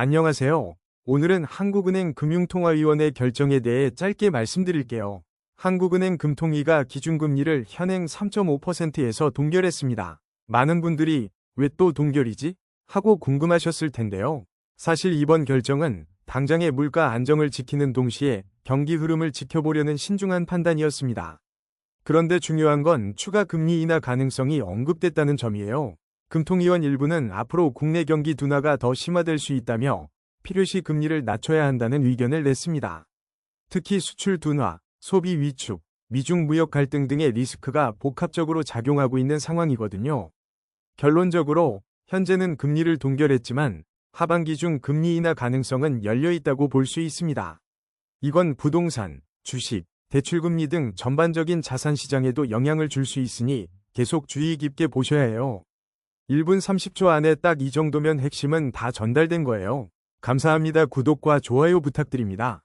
안녕하세요. 오늘은 한국은행 금융통화위원회 결정에 대해 짧게 말씀드릴게요. 한국은행 금통위가 기준금리를 현행 3.5%에서 동결했습니다. 많은 분들이 왜 또 동결이지? 하고 궁금하셨을 텐데요. 사실 이번 결정은 당장의 물가 안정을 지키는 동시에 경기 흐름을 지켜보려는 신중한 판단이었습니다. 그런데 중요한 건 추가 금리 인하 가능성이 언급됐다는 점이에요. 금통위원 일부는 앞으로 국내 경기 둔화가 더 심화될 수 있다며 필요시 금리를 낮춰야 한다는 의견을 냈습니다. 특히 수출 둔화, 소비 위축, 미중 무역 갈등 등의 리스크가 복합적으로 작용하고 있는 상황이거든요. 결론적으로 현재는 금리를 동결했지만 하반기 중 금리 인하 가능성은 열려 있다고 볼 수 있습니다. 이건 부동산, 주식, 대출금리 등 전반적인 자산 시장에도 영향을 줄 수 있으니 계속 주의 깊게 보셔야 해요. 1분 30초 안에 딱 이 정도면 핵심은 다 전달된 거예요. 감사합니다. 구독과 좋아요 부탁드립니다.